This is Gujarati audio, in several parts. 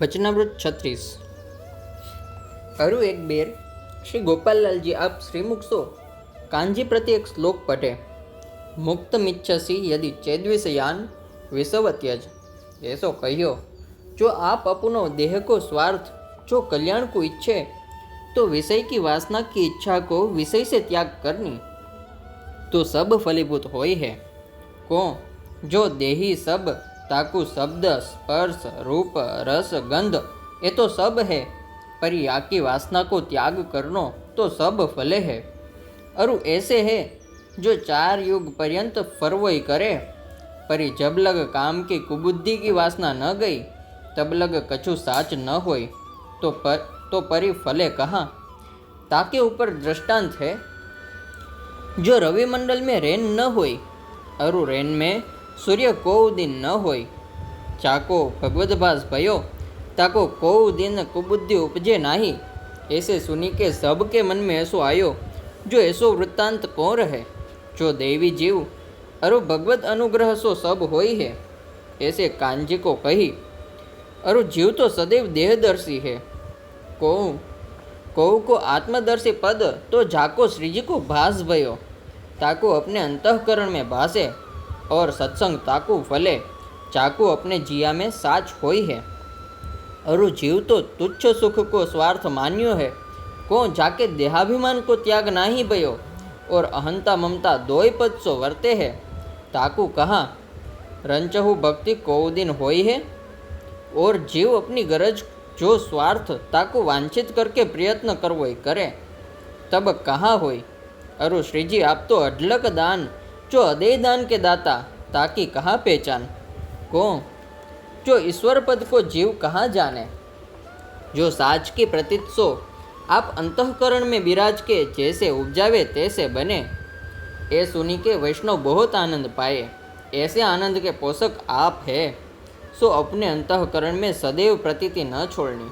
વચનામૃત છત્રીસ અરુ એક બેર શ્રી ગોપાલલાલજી આપ શ્રીમુખસો કાંજી પ્રતિ એક શ્લોક પઢે મુક્ત મિચ્છસી યદિ ચેદ્વિષયાન વિષવત્યજ એસો કહ્યો જો આપ અપનો देह को स्वार्थ जो कल्याण को इच्छे तो विषय की वासना की इच्छा को विषय से त्याग करनी तो सब फलीभूत होय है को जो देही सब ताकु शब्द स्पर्श रूप रस गंध ये तो सब है पर या की वासना को त्याग करनो तो सब फले है अरु ऐसे है जो चार युग पर्यंत फरवई करे परी जब लग काम की कुबुद्धि की वासना न गई तब लग कछु साच न होय तो पर तो परी फले कहाँ ताके ऊपर दृष्टांत है जो रवि मंडल में रेन न होय अरु रेन में सूर्य को दिन न होय चाको भगवदभास भयो ताको को दिन कुबुद्धि उपजे नाही ऐसे सुनी के सबके मन में ऐसो आयो जो ऐसो वृत्तांत कौन रहे जो देवी जीव अरु भगवत अनुग्रह सो सब होई है ऐसे कांजी को कही अरु जीव तो सदैव देहदर्शी है को को को आत्मदर्शी पद तो जाको श्री जी को भास भयो ताको अपने अंतःकरण में भासे और सत्संग ताकू फले, चाकू अपने जिया में साच होई है। अरु जीव तो तुच्छ सुख को स्वार्थ मान्यो है। को जाके देहाभिमान को त्याग नाही भयो और अहंता ममता दोय पद सो वर्ते है। ताकू कहा? रंचहु भक्ति को दिन होई है? और जीव अपनी गरज जो स्वार्थ ताकू वांछित करके प्रयत्न करवो करे, तब कहाँ होई? अरु श्रीजी आप तो अडलक दान जो अदय दान के दाता ताकि कहाँ पहचान को जो ईश्वर पद को जीव कहाँ जाने जो साच की प्रतीत सो आप अंतःकरण में विराज के जैसे उपजावे तैसे बने ए सुनी के वैष्णव बहुत आनंद पाए ऐसे आनंद के पोषक आप है सो अपने अंतःकरण में सदैव प्रतीति न छोड़नी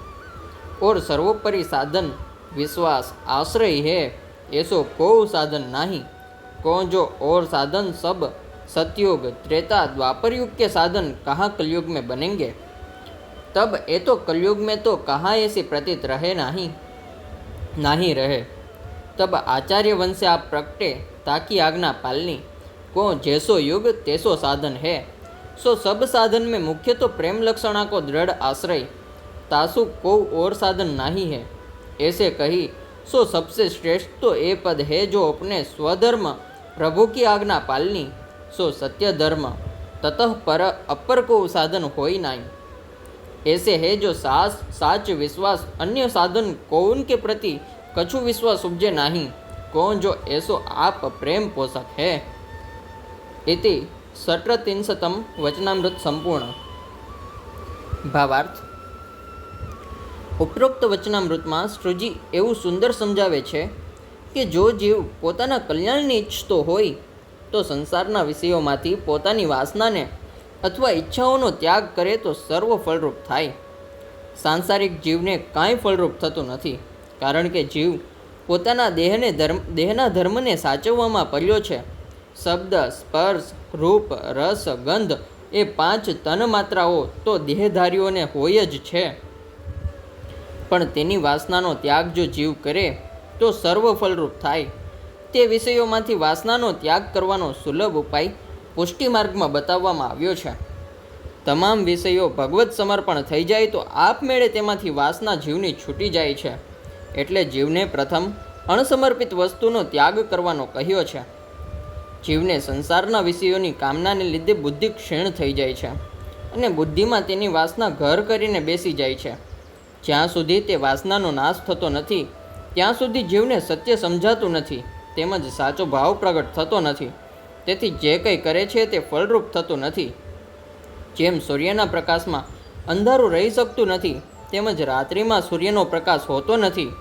और सर्वोपरि साधन विश्वास आश्रय है ऐसो को साधन नहीं को जो और साधन सब सतयुग, त्रेता, द्वापर युग के साधन कहाँ कलयुग में बनेंगे? तब ये तो कलयुग में तो कहाँ ऐसी प्रतीत रहे नहीं नहीं रहे। तब आचार्य वंश से आप प्रगटे ताकि आज्ञा पालनी। को जैसो युग तैसो साधन है। सो सब साधन में मुख्य तो प्रेम लक्षणा को दृढ़ आश्रय। तासु को और साधन नहीं है। ऐसे कही, सो सबसे श्रेष्ठ तो ये पद है जो अपने स्वधर्म प्रभु की आज्ञा पालनी सो सत्य धर्म ततः पर अपर को साधन हो ही नहीं ऐसे है जो सास साच विश्वास अन्य साधन कौन के प्रति कछु विश्वास उपजे नहीं कौन जो ऐसो आप प्रेम पोषक है इति ષટ્ત્રિંશતમ વચનામૃત સંપૂર્ણ ભાવાર્થ ઉપરોક્ત વચનામૃતમાં શ્રુજી એવું સુંદર સમજાવે છે કે જો જીવ પોતાના કલ્યાણને ઈચ્છતો હોય, તો સંસારના વિષયોમાંથી પોતાની વાસનાને અથવા ઈચ્છાઓનો ત્યાગ કરે તો સર્વ ફળરૂપ થાય. સાંસારિક જીવને કાંઈ ફળરૂપ થતું નથી, કારણ કે જીવ પોતાના દેહને ધર્મ, દેહના ધર્મને સાચવવામાં પડ્યો છે. શબ્દ, સ્પર્શ, રૂપ, રસ, ગંધ એ પાંચ તન માત્રાઓ તો દેહધારીઓને હોય જ છે. પણ તેની વાસનાનો ત્યાગ જો જીવ કરે તો સર્વ ફલરૂપ થાય. તે વિષયોમાંથી વાસનાનો ત્યાગ કરવાનો સુલભ ઉપાય પુષ્ટિ માર્ગમાં બતાવવામાં આવ્યો છે. તમામ વિષયો ભગવત સમર્પણ થઈ જાય તો આપમેળે તેમાંથી વાસના જીવની છૂટી જાય છે. એટલે જીવને પ્રથમ અણસમર્પિત વસ્તુનો ત્યાગ કરવાનો કહ્યો છે. જીવને સંસારના વિષયોની કામનાને લીધે બુદ્ધિ ક્ષીણ થઈ જાય છે અને બુદ્ધિમાં તેની વાસના ઘર કરીને બેસી જાય છે. જ્યાં સુધી તે વાસનાનો નાશ થતો નથી ત્યાં સુધી જીવને સત્ય સમજાતું નથી, તેમજ સાચો ભાવ પ્રગટ થતો નથી. તેથી જે કંઈ કરે છે તે ફળરૂપ થતું નથી. જેમ સૂર્યના પ્રકાશમાં અંધારું રહી શકતું નથી, તેમજ રાત્રિમાં સૂર્યનો પ્રકાશ હોતો નથી,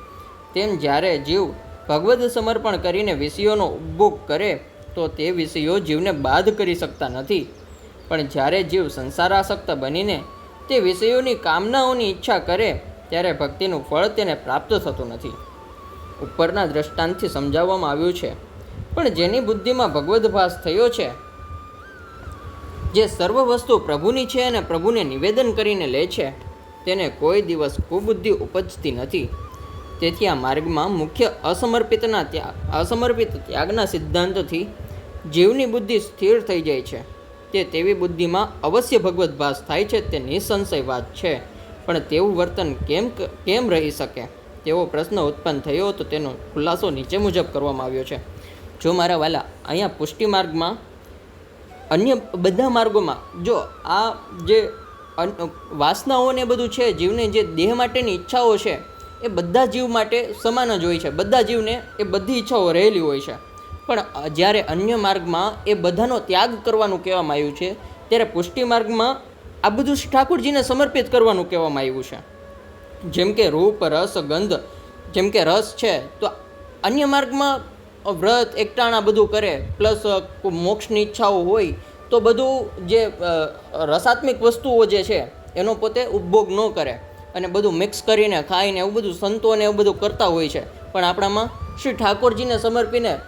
તેમ જ્યારે જીવ ભગવદ સમર્પણ કરીને વિષયોનો ઉપભોગ કરે, તો તે વિષયો જીવને બાધ કરી શકતા નથી. પણ જ્યારે જીવ સંસારાસક્ત બનીને તે વિષયોની કામનાઓની ઈચ્છા કરે, ત્યારે ભક્તિનું ફળ તેને પ્રાપ્ત થતું નથી. ઉપરના દ્રષ્ટાંતથી સમજાવવામાં આવ્યું છે. પણ જેની બુદ્ધિમાં ભગવદ્ભાસ થયો છે, જે સર્વ વસ્તુ પ્રભુની છે અને પ્રભુને નિવેદન કરીને લે છે, તેને કોઈ દિવસ કુબુદ્ધિ ઉપજતી નથી. તેથી આ માર્ગમાં મુખ્ય અસમર્પિતના ત્યાગ અસમર્પિત ત્યાગના સિદ્ધાંતથી જીવની બુદ્ધિ સ્થિર થઈ જાય છે. તે તેવી બુદ્ધિમાં અવશ્ય ભગવદ્ભાસ થાય છે, તે નિસંશય વાત છે. પણ તેવું વર્તન કેમ કેમ રહી શકે? તેવો પ્રશ્ન ઉત્પન્ન થયો તો તેનો ખુલાસો નીચે મુજબ કરવામાં આવ્યો છે. જો મારા વાલા અહીંયા પુષ્ટિ માર્ગમાં, અન્ય બધા માર્ગોમાં, જો આ જે વાસનાઓને બધું છે, જીવને જે દેહ માટેની ઈચ્છાઓ છે, એ બધા જીવ માટે સમાન જ હોય છે. બધા જીવને એ બધી ઈચ્છાઓ રહેલી હોય છે. પણ જ્યારે અન્ય માર્ગમાં એ બધાનો ત્યાગ કરવાનું કહેવામાં આવ્યું છે, ત્યારે પુષ્ટિ માર્ગમાં આ બધું ઠાકોરજીને સમર્પિત કરવાનું કહેવામાં આવ્યું છે. જેમ કે રૂપ, રસ, ગંધ, જેમ કે રસ છે, તો અન્ય માર્ગમાં વ્રત, એકટાણા બધું કરે, પ્લસ મોક્ષની ઈચ્છાઓ હોય, તો બધું જે રસાત્મિક વસ્તુઓ જે છે, એનો પોતે ઉપભોગ ન કરે. અને બધું મિક્સ કરીને ખાઈને એવું બધું સંતોને એવું બધું કરતા હોય છે. પણ આપણામાં શ્રી ઠાકોરજીને સમર્પીને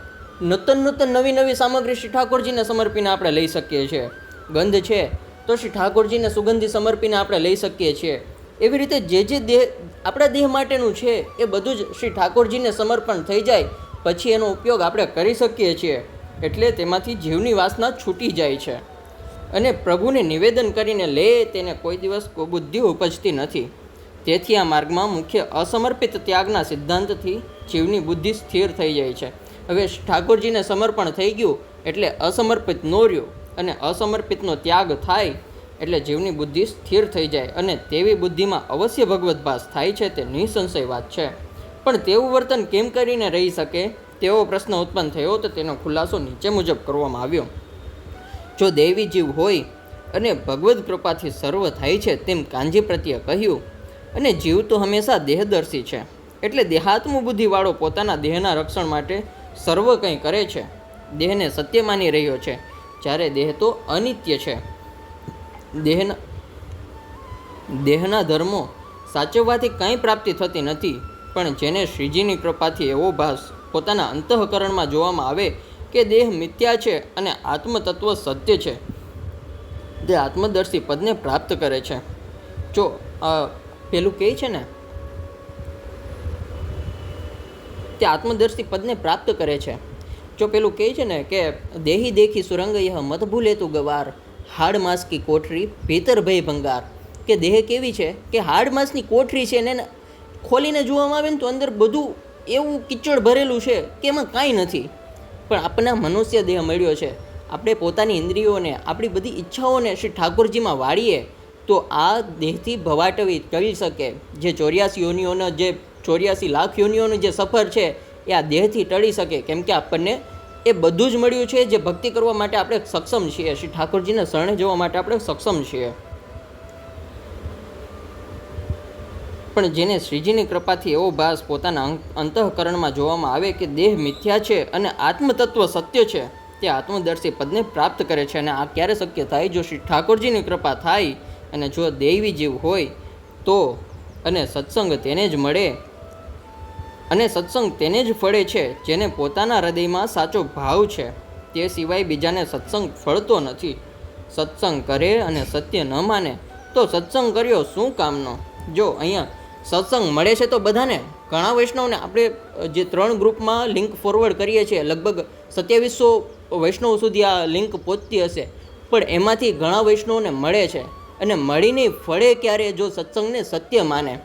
નૂતન નૂતન નવી નવી સામગ્રી શ્રી ઠાકોરજીને સમર્પીને આપણે લઈ શકીએ છીએ. ગંધ છે, તો શ્રી ઠાકોરજીને સુગંધી સમર્પીને આપણે લઈ શકીએ છીએ. એવી રીતે જે જે દેહ આપણા દેહ માટેનું છે, એ બધું જ શ્રી ઠાકોરજીને સમર્પણ થઈ જાય, પછી એનો ઉપયોગ આપણે કરી શકીએ છીએ. એટલે તેમાંથી જીવની વાસના છૂટી જાય છે. અને પ્રભુને નિવેદન કરીને લે, તેને કોઈ દિવસ કુબુદ્ધિ ઉપજતી નથી. તેથી આ માર્ગમાં મુખ્ય અસમર્પિત ત્યાગના સિદ્ધાંતથી જીવની બુદ્ધિ સ્થિર થઈ જાય છે. હવે ઠાકોરજીને સમર્પણ થઈ ગયું, એટલે અસમર્પિત નો રહ્યું અને અસમર્પિતનો ત્યાગ થાય એટલે જીવની બુદ્ધિ સ્થિર થઈ જાય અને તેવી બુદ્ધિમાં અવશ્ય ભગવત ભાસ થાય છે તે નિસંશય વાત છે. પણ તેવું વર્તન કેમ કરીને રહી શકે? તેવો પ્રશ્ન ઉત્પન્ન થયો તો તેનો ખુલાસો નીચે મુજબ કરવામાં આવ્યો. જો દૈવી જીવ હોય અને ભગવદ કૃપાથી સર્વ થાય છે તેમ કાંજી પ્રત્યે કહ્યું, અને જીવ તો હંમેશા દેહદર્શી છે, એટલે દેહાત્મ બુદ્ધિવાળો પોતાના દેહના રક્ષણ માટે સર્વ કંઈ કરે છે. દેહને સત્ય માની રહ્યો છે. જ્યારે દેહ તો અનિત્ય છે. દેહના દેહના ધર્મો સાચવવાથી કંઈ પ્રાપ્તિ થતી નથી, પણ જેને શ્રીજીની કૃપાથી એવો ભાસ પોતાના અંતઃકરણમાં જોવામાં આવે કે દેહ મિથ્યા છે અને આત્મતત્વ સત્ય છે, તે આત્મદર્શી પદને પ્રાપ્ત કરે છે. જો પેલું કહે છે ને, તે આત્મદર્શી પદને પ્રાપ્ત કરે છે. જો પેલું કહે છે ને કે દેહી દેખી સુરંગ યહ મત ભૂલે ગવાર હાડ માસ કી કોઠરી ભીતર ભય ભંગાર. કે દેહ કેવી છે? કે હાડ માસની કોઠરી છે ને ખોલીને જોવામાં આવે ને તો અંદર બધું એવું કિચડ ભરેલું છે કે એમાં કાંઈ નથી. પણ આપણા મનુષ્ય દેહ મળ્યો છે. આપણે પોતાની ઇન્દ્રિયોને, આપણી બધી ઈચ્છાઓને શ્રી ઠાકોરજીમાં વાળીએ, તો આ દેહથી ભવાટવી ટળી શકે. જે ચોર્યાસી યોનિઓનો, જે ચોર્યાસી લાખ યોનિઓનો જે સફર છે, એ આ દેહથી ટળી શકે. કેમ કે આપણને એ બધું જ મળ્યું છે જે ભક્તિ કરવા માટે આપણે સક્ષમ છીએ. શ્રી ઠાકોરજીને શરણે જવા માટે આપણે સક્ષમ છીએ. પણ જેને શ્રીજીની કૃપાથી એવો ભાસ પોતાના અંતઃકરણમાં જોવામાં આવે કે દેહ મિથ્યા છે અને આત્મતત્વ સત્ય છે, તે આત્મદર્શી પદને પ્રાપ્ત કરે છે અને આ ક્યારે શક્ય થાય? જો શ્રી ઠાકોરજીની કૃપા થાય અને જો દૈવી જીવ હોય તો અને સત્સંગ તેને જ મળે અને સત્સંગ તેને જ ફળે છે, જેને પોતાના હૃદયમાં સાચો ભાવ છે. તે સિવાય બીજાને સત્સંગ ફળતો નથી. સત્સંગ કરે અને સત્ય ન માને, તો સત્સંગ કર્યો શું કામનો? જો અહીંયા સત્સંગ મળે છે તો બધાને? ઘણા વૈષ્ણવને આપણે જે ત્રણ ગ્રુપમાં લિંક ફોરવર્ડ કરીએ છીએ, લગભગ સત્યાવીસો વૈષ્ણવ સુધી આ લિંક પહોંચતી હશે. પણ એમાંથી ઘણા વૈષ્ણવને મળે છે. અને મળીને ફળે ક્યારે જો સત્સંગને સત્ય માને?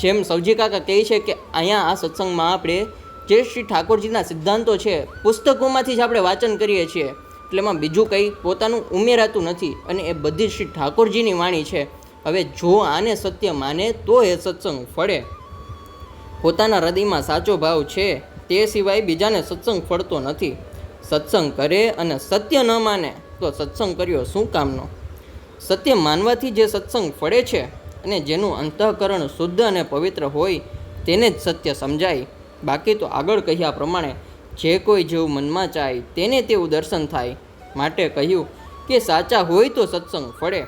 જેમ સૌજી કાકા કહે છે કે અહીંયા આ સત્સંગમાં આપણે જે શ્રી ઠાકોરજીના સિદ્ધાંતો છે, પુસ્તકોમાંથી જ આપણે વાંચન કરીએ છીએ. એટલે એમાં બીજું કંઈ પોતાનું ઉમેરાતું નથી અને એ બધી શ્રી ઠાકોરજીની વાણી છે. હવે જો આને સત્ય માને તો એ સત્સંગ ફળે. પોતાના હૃદયમાં સાચો ભાવ છે, તે સિવાય બીજાને સત્સંગ ફળતો નથી. સત્સંગ કરે અને સત્ય ન માને તો સત્સંગ કર્યો શું કામનો? સત્ય માનવાથી જે સત્સંગ ફળે છે અને જેનું અંતઃકરણ શુદ્ધ અને પવિત્ર હોય તેને જ સત્ય સમજાય. બાકી તો આગળ કહ્યા પ્રમાણે જે કોઈ જેવું મનમાં ચાય તેને તેવું દર્શન થાય. માટે કહ્યું કે સાચા હોય તો સત્સંગ ફળે.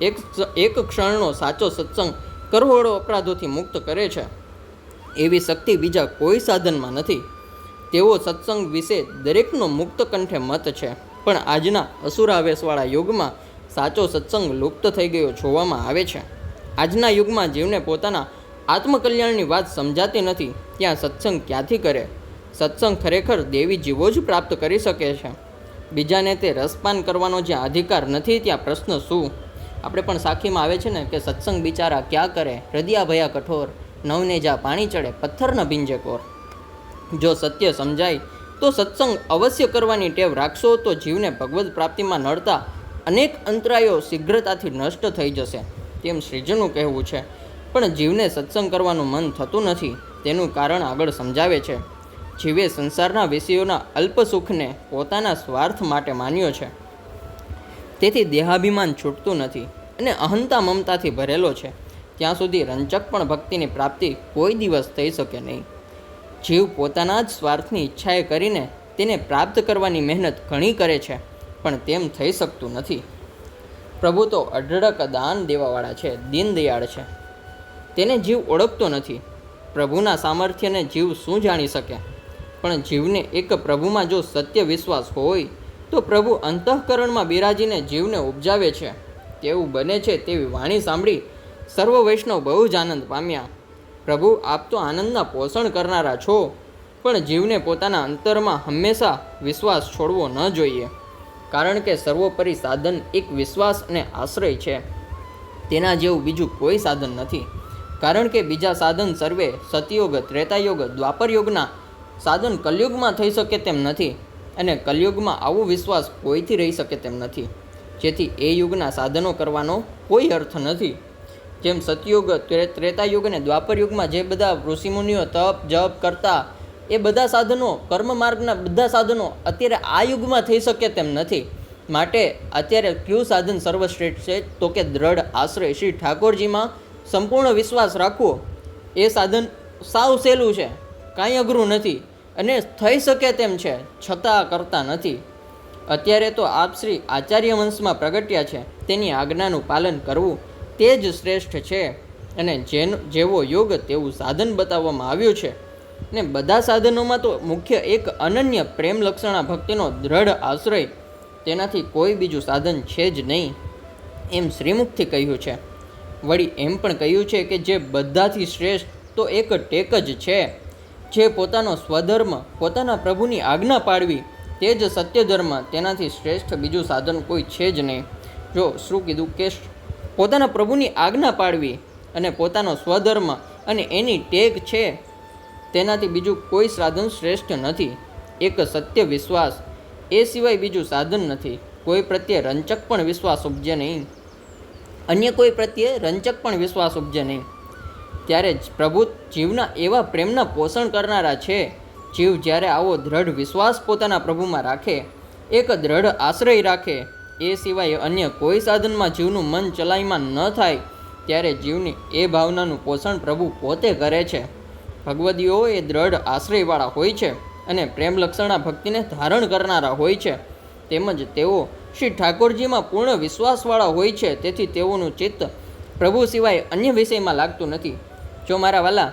એક એક ક્ષણનો સાચો સત્સંગ કરોડો અપરાધોથી મુક્ત કરે છે. એવી શક્તિ બીજા કોઈ સાધનમાં નથી. તેવો સત્સંગ વિશે દરેકનો મુક્ત કંઠે મત છે. પણ આજના અસુરાવેશવાળા યુગમાં સાચો સત્સંગ લુપ્ત થઈ ગયો જોવામાં આવે છે. આજના યુગમાં જીવને પોતાના આત્મકલ્યાણની વાત સમજાતી નથી, ત્યાં સત્સંગ ક્યાંથી કરે? સત્સંગ ખરેખર દેવી જીવો જ પ્રાપ્ત કરી શકે છે. બીજાને તે રસપાન કરવાનો જ્યાં અધિકાર નથી, ત્યાં પ્રશ્ન શું? આપણે પણ સાખીમાં આવે છે ને કે સત્સંગ બિચારા ક્યાં કરે? હૃદયા ભયા કઠોર, નવને જા પાણી ચડે, પથ્થર ન કોર. જો સત્ય સમજાય, તો સત્સંગ અવશ્ય કરવાની ટેવ રાખશો તો જીવને ભગવત પ્રાપ્તિમાં નડતા અનેક અંતરાયો શીઘ્રતાથી નષ્ટ થઈ જશે. તેમ શ્રીજીનું કહેવું છે. પણ જીવને સત્સંગ કરવાનું મન થતું નથી, તેનું કારણ આગળ સમજાવે છે. જીવે સંસારના વિષયોના અલ્પ સુખને પોતાના સ્વાર્થ માટે માન્યો છે. તેથી દેહાભિમાન છૂટતું નથી અને અહંતા મમતાથી ભરેલો છે. ત્યાં સુધી રંચક પણ ભક્તિની પ્રાપ્તિ કોઈ દિવસ થઈ શકે નહીં. જીવ પોતાના જ સ્વાર્થની ઈચ્છાએ કરીને તેને પ્રાપ્ત કરવાની મહેનત ઘણી કરે છે, પણ તેમ થઈ શકતું નથી. પ્રભુ તો અઢળક દાન દેવાવાળા છે, દીનદયાળ છે. તેને જીવ ઓળખતો નથી. પ્રભુના સામર્થ્યને જીવ શું જાણી શકે? પણ જીવને એક પ્રભુમાં જો સત્ય વિશ્વાસ હોય, તો પ્રભુ અંતઃકરણમાં બિરાજીને જીવને ઉપજાવે છે. તેવું બને છે તેવી વાણી સાંભળી સર્વ વૈષ્ણવ બહુ જ આનંદ પામ્યા. પ્રભુ, આપ તો આનંદના પોષણ કરનારા છો, પણ જીવને પોતાના અંતરમાં હંમેશા વિશ્વાસ છોડવો ન જોઈએ. કારણ કે સર્વોપરી સાધન એક વિશ્વાસ અને આશ્રય છે. તેના જેવું બીજું કોઈ સાધન નથી. કારણ કે બીજા સાધન સર્વે સતયોગ, ત્રેતાયુગ, દ્વાપરયોગના સાધન કલયુગમાં થઈ શકે તેમ નથી અને કલયુગમાં આવો વિશ્વાસ કોઈથી રહી શકે તેમ નથી. જેથી એ યુગના સાધનો કરવાનો કોઈ અર્થ નથી. જેમ સતયુગ, ત્રે- ત્રેતાયુગ અને દ્વાપરયુગમાં જે બધા ઋષિમુનિઓ તપ, જપ કરતા એ બધા સાધનો, કર્મ માર્ગના બધા સાધનો અત્યારે આ યુગમાં થઈ શકે તેમ નથી. માટે અત્યારે કયું સાધન સર્વશ્રેષ્ઠ છે? તો કે દ્રઢ આશ્રય શ્રી ઠાકોરજીમાં સંપૂર્ણ વિશ્વાસ રાખવો, એ સાધન સાવ સહેલું છે. કાંઈ અઘરું નથી અને થઈ શકે તેમ છે, છતાં કરતા નથી. અત્યારે તો આપ શ્રી આચાર્ય વંશમાં પ્રગટ્યા છે. તેની આજ્ઞાનું પાલન કરવું તે જ શ્રેષ્ઠ છે. અને જેનો, જેવો યોગ તેવું સાધન બતાવવામાં આવ્યું છે. ને બધા સાધનોમાં તો મુખ્ય એક અનન્ય પ્રેમ લક્ષણા ભક્તિનો દ્રઢ આશ્રય તેનાથી કોઈ બીજું સાધન છે જ નહીં, એમ શ્રીમુખથી કહ્યું છે. વળી એમ પણ કહ્યું છે કે જે બધાથી શ્રેષ્ઠ તો એક ટેક જ છે. જે પોતાનો સ્વધર્મ, પોતાના પ્રભુની આજ્ઞા પાડવી તે જ સત્ય ધર્મ તેનાથી શ્રેષ્ઠ બીજું સાધન કોઈ છે જ નહીં. જો શું કીધું કે પોતાના પ્રભુની આજ્ઞા પાડવી અને પોતાનો સ્વધર્મ અને એની ટેક છે તેનાથી બીજું કોઈ સાધન શ્રેષ્ઠ નથી. એક સત્ય વિશ્વાસ, એ સિવાય બીજું સાધન નથી. કોઈ પ્રત્યે રંચક પણ વિશ્વાસ ઉપજે નહીં. અન્ય કોઈ પ્રત્યે રંચક પણ વિશ્વાસ ઉપજે નહીં. ત્યારે જ પ્રભુ જીવના એવા પ્રેમના પોષણ કરનારા છે. જીવ જ્યારે આવો દ્રઢ વિશ્વાસ પોતાના પ્રભુમાં રાખે, એક દ્રઢ આશ્રય રાખે, એ સિવાય અન્ય કોઈ સાધનમાં જીવનું મન ચલાયમાન ન થાય, ત્યારે જીવની એ ભાવનાનું પોષણ પ્રભુ પોતે કરે છે. ભગવદીઓ એ દ્રઢ આશ્રયવાળા હોય છે અને પ્રેમ લક્ષણા ભક્તિને ધારણ કરનારા હોય છે. તેમજ તેઓ શ્રી ઠાકોરજીમાં પૂર્ણ વિશ્વાસવાળા હોય છે, તેથી તેઓનું ચિત્ત પ્રભુ સિવાય અન્ય વિષયમાં લાગતું નથી. જો મારા વાલા,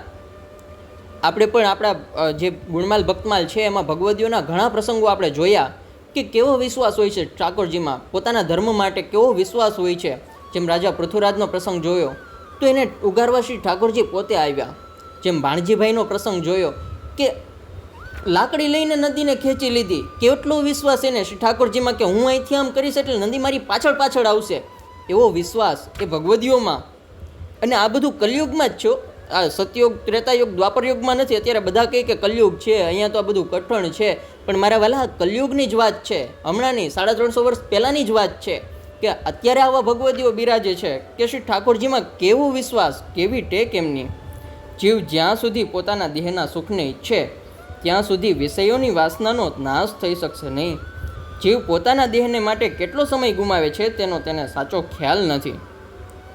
આપણે પણ આપણા જે ગુણમાલ, ભક્તમાલ છે, એમાં ભગવદીઓના ઘણા પ્રસંગો આપણે જોયા કે કેવો વિશ્વાસ હોય છે ઠાકોરજીમાં? પોતાના ધર્મ માટે કેવો વિશ્વાસ હોય છે? જેમ રાજા પૃથ્વીરાજનો પ્રસંગ જોયો, તો એને ઉગારવા શ્રી ઠાકોરજી પોતે આવ્યા. જેમ ભાણજીભાઈનો પ્રસંગ જોયો કે લાકડી લઈને નદીને ખેંચી લીધી, કેટલો વિશ્વાસ એને? શ્રી ઠાકોરજીમાં કે હું અહીંથી આમ કરીશ એટલે નદી મારી પાછળ પાછળ આવશે. એવો વિશ્વાસ એ ભગવદીઓમાં. અને આ બધું કલયુગમાં જ છો. આ સતયુગ, ત્રેતાયુગ, દ્વાપરયુગમાં નથી. અત્યારે બધા કહે કે કલયુગ છે, અહીંયા તો આ બધું કઠણ છે. પણ મારા વાલા કલયુગની જ વાત છે. હમણાંની સાડા ત્રણસો વર્ષ પહેલાંની જ વાત છે કે અત્યારે આવા ભગવદીઓ બિરાજે છે. કે શ્રી ઠાકોરજીમાં કેવો વિશ્વાસ, કેવી ટેક એમની? જીવ જ્યાં સુધી પોતાના દેહના સુખને ઈચ્છે, ત્યાં સુધી વિષયોની વાસનાનો નાશ થઈ શકશે નહીં. જીવ પોતાના દેહને માટે કેટલો સમય ગુમાવે છે તેનો તેને સાચો ખ્યાલ નથી.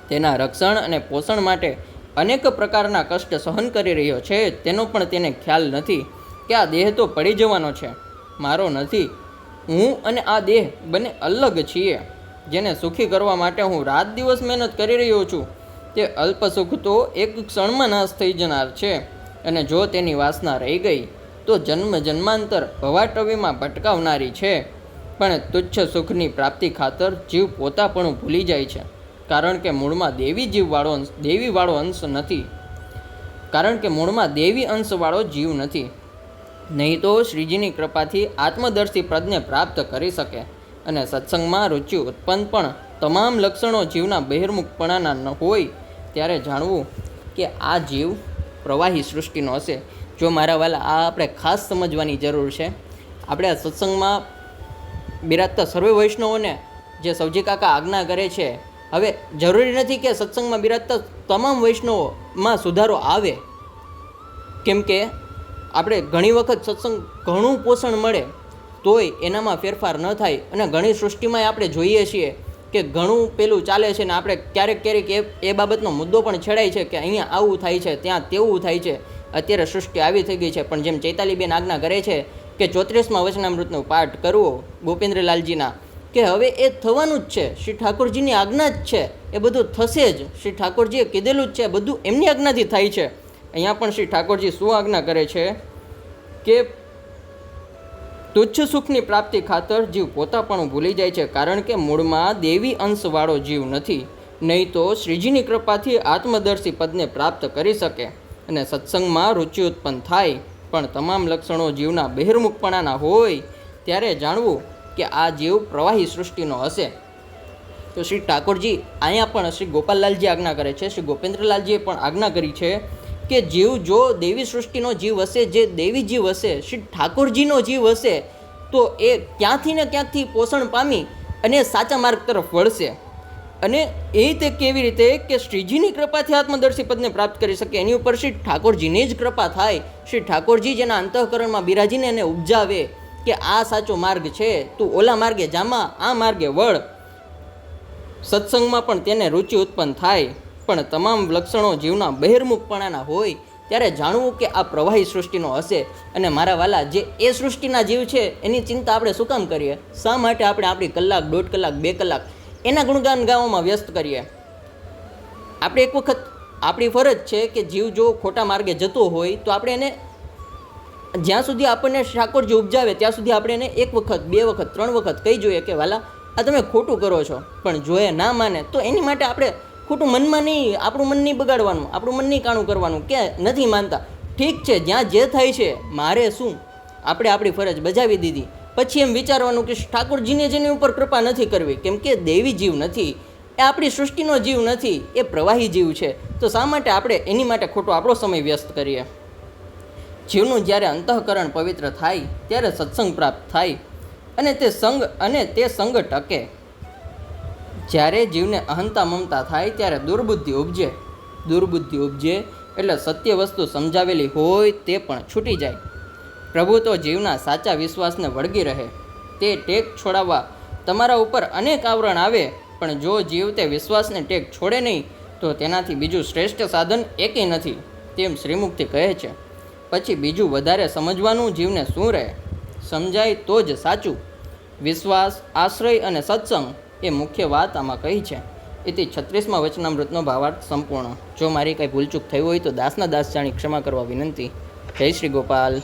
તેના રક્ષણ અને પોષણ માટે અનેક પ્રકારના કષ્ટ સહન કરી રહ્યો છે, તેનો પણ તેને ખ્યાલ નથી કે આ દેહ તો પડી જવાનો છે. મારો નથી. હું અને આ દેહ બંને અલગ છીએ. જેને સુખી કરવા માટે હું રાત દિવસ મહેનત કરી રહ્યો છું. તે અલ્પ સુખ તો એક ક્ષણમાં નાશ થઈ જનાર છે અને જો તેની વાસના રહી ગઈ, તો જન્મ જન્માંતર ભવાટવીમાં ભટકાવનારી છે. પણ તુચ્છ સુખની પ્રાપ્તિ ખાતર જીવ પોતાપણું ભૂલી જાય છે, કારણ કે મૂળમાં દેવી જીવવાળો અંશ, દેવીવાળો અંશ નથી. કારણ કે મૂળમાં દેવી અંશવાળો જીવ નથી. નહીં તો શ્રીજીની કૃપાથી આત્મદર્શી પ્રજ્ઞે પ્રાપ્ત કરી શકે અને સત્સંગમાં રુચિ ઉત્પન્ન પણ તમામ લક્ષણો જીવના બહિર્મુખપણાના ન હોય ત્યારે જાણવું કે આ જીવ પ્રવાહી સૃષ્ટિનો હશે. જો મારા વાલા આ આપણે ખાસ સમજવાની જરૂર છે. આપણે આ સત્સંગમાં બિરાજતા સર્વે વૈષ્ણવોને જે સૌજી કાકા આજ્ઞા કરે છે, હવે જરૂરી નથી કે સત્સંગમાં બિરાજતા તમામ વૈષ્ણવોમાં સુધારો આવે. કેમ કે આપણે ઘણી વખત સત્સંગ ઘણું પોષણ મળે, તોય એનામાં ફેરફાર ન થાય અને ઘણી સૃષ્ટિમાં આપણે જોઈએ છીએ કે ઘણું પેલું ચાલે છે ને આપણે ક્યારેક ક્યારેક એ એ બાબતનો મુદ્દો પણ છેડાય છે કે અહીંયા આવું થાય છે, ત્યાં તેવું થાય છે. અત્યારે સૃષ્ટિ આવી થઈ ગઈ છે, પણ જેમ ચૈતાલીબેન આજ્ઞા કરે છે કે ચોત્રીસમાં વચનામૃતનો પાઠ કરવો ગોપેન્દ્રલાલજીના, કે હવે એ થવાનું જ છે, શ્રી ઠાકોરજીની આજ્ઞા જ છે, એ બધું થશે જ. શ્રી ઠાકોરજીએ કીધેલું જ છે, બધું એમની આજ્ઞાથી થાય છે. અહીંયા પણ શ્રી ઠાકોરજી શું આજ્ઞા કરે છે? કે તુચ્છ સુખની પ્રાપ્તિ ખાતર જીવ પોતાપણું ભૂલી જાય છે કારણ કે મૂળમાં દેવી અંશવાળો જીવ નથી. નહીં તો શ્રીજીની કૃપાથી આત્મદર્શી પદને પ્રાપ્ત કરી શકે અને સત્સંગમાં રુચિ ઉત્પન્ન થાય. પણ તમામ લક્ષણો જીવના બહિર્મુખપણાના હોય ત્યારે જાણવું કે આ જીવ પ્રવાહી સૃષ્ટિનો હશે. તો શ્રી ઠાકોરજી, અહીંયા પણ શ્રી ગોપાલલાલજી આજ્ઞા કરે છે, શ્રી ગોપેન્દ્રલાલજીએ પણ આજ્ઞા કરી છે કે જીવ જો દેવી સૃષ્ટિનો જીવ હશે, જે દેવી જીવ હશે, શ્રી ઠાકોરજીનો જીવ હશે, તો એ ક્યાંથી ને ક્યાંથી પોષણ પામી અને સાચા માર્ગ તરફ વળશે? અને એ તે કેવી રીતે કે શ્રીજીની કૃપાથી આત્મદર્શી પદને પ્રાપ્ત કરી શકે, એની ઉપર શ્રી ઠાકોરજીની જ કૃપા થાય. શ્રી ઠાકોરજી જેના અંતઃકરણમાં બિરાજીને એને ઉપજાવે કે આ સાચો માર્ગ છે, તું ઓલા માર્ગે જામા, આ માર્ગે વળ. સત્સંગમાં પણ તેને રુચિ ઉત્પન્ન થાય. પણ તમામ લક્ષણો જીવના બહિર્મુખપણાના હોય, ત્યારે જાણવું કે આ પ્રવાહી સૃષ્ટિનો હશે. અને મારા વાલા, જે એ સૃષ્ટિના જીવ છે, એની ચિંતા આપણે શું કામ કરીએ? શા માટે આપણે આપણી કલાક, દોઢ કલાક, બે કલાક એના ગુણગાન ગાવામાં વ્યસ્ત કરીએ? આપણે એક વખત, આપણી ફરજ છે કે જીવ જો ખોટા માર્ગે જતો હોય, તો આપણે એને જ્યાં સુધી આપણને ઠાકોરજી ઉપજાવે, ત્યાં સુધી આપણે એને એક વખત, બે વખત, ત્રણ વખત કહી જોઈએ કે, વાલા, આ તમે ખોટું કરો છો. પણ જો એ ના માને, તો એની માટે આપણે ખોટું મનમાં નહીં, આપણું મન નહીં બગાડવાનું, આપણું મન નહીં કાણું કરવાનું, કે નથી માનતા. ઠીક છે, જ્યાં જે થાય છે, મારે શું? આપણે આપણી ફરજ બજાવી દીધી. પછી એમ વિચારવાનું કે ઠાકોરજીને જેની ઉપર કૃપા નથી કરવી, કેમ કે દેવી જીવ નથી, એ આપણી સૃષ્ટિનો જીવ નથી, એ પ્રવાહી જીવ છે. તો શા માટે આપણે એની માટે ખોટો આપણો સમય વ્યસ્ત કરીએ? જીવનું જ્યારે અંતઃકરણ પવિત્ર થાય, ત્યારે સત્સંગ પ્રાપ્ત થાય, અને તે સંગ, અને તે સંગ ટકે. જ્યારે જીવને અહંતા મમતા થાય ત્યારે દુર્બુદ્ધિ ઉપજે. દુર્બુદ્ધિ ઉપજે એટલે સત્ય વસ્તુ સમજાવેલી હોય તે પણ છૂટી જાય. પ્રભુ તો જીવના સાચા વિશ્વાસને વળગી રહે. તે ટેક છોડાવવા તમારા ઉપર અનેક આવરણ આવે, પણ જો જીવ તે વિશ્વાસને ટેક છોડે નહીં, તો તેનાથી બીજું શ્રેષ્ઠ સાધન એકેય નથી, તેમ શ્રીમુક્તિ કહે છે. પછી બીજું વધારે સમજવાનું જીવને શું રહે? સમજાય તો જ સાચું. વિશ્વાસ, આશ્રય અને સત્સંગ એ મુખ્ય વાત આમાં કહી છે. એથી છત્રીસમાં વચનામૃતનો ભાવાર્થ સંપૂર્ણ. જો મારી કંઈ ભૂલચૂક થઈ હોય તો દાસના દાસ જાણી ક્ષમા કરવા વિનંતી. જય શ્રી ગોપાલ.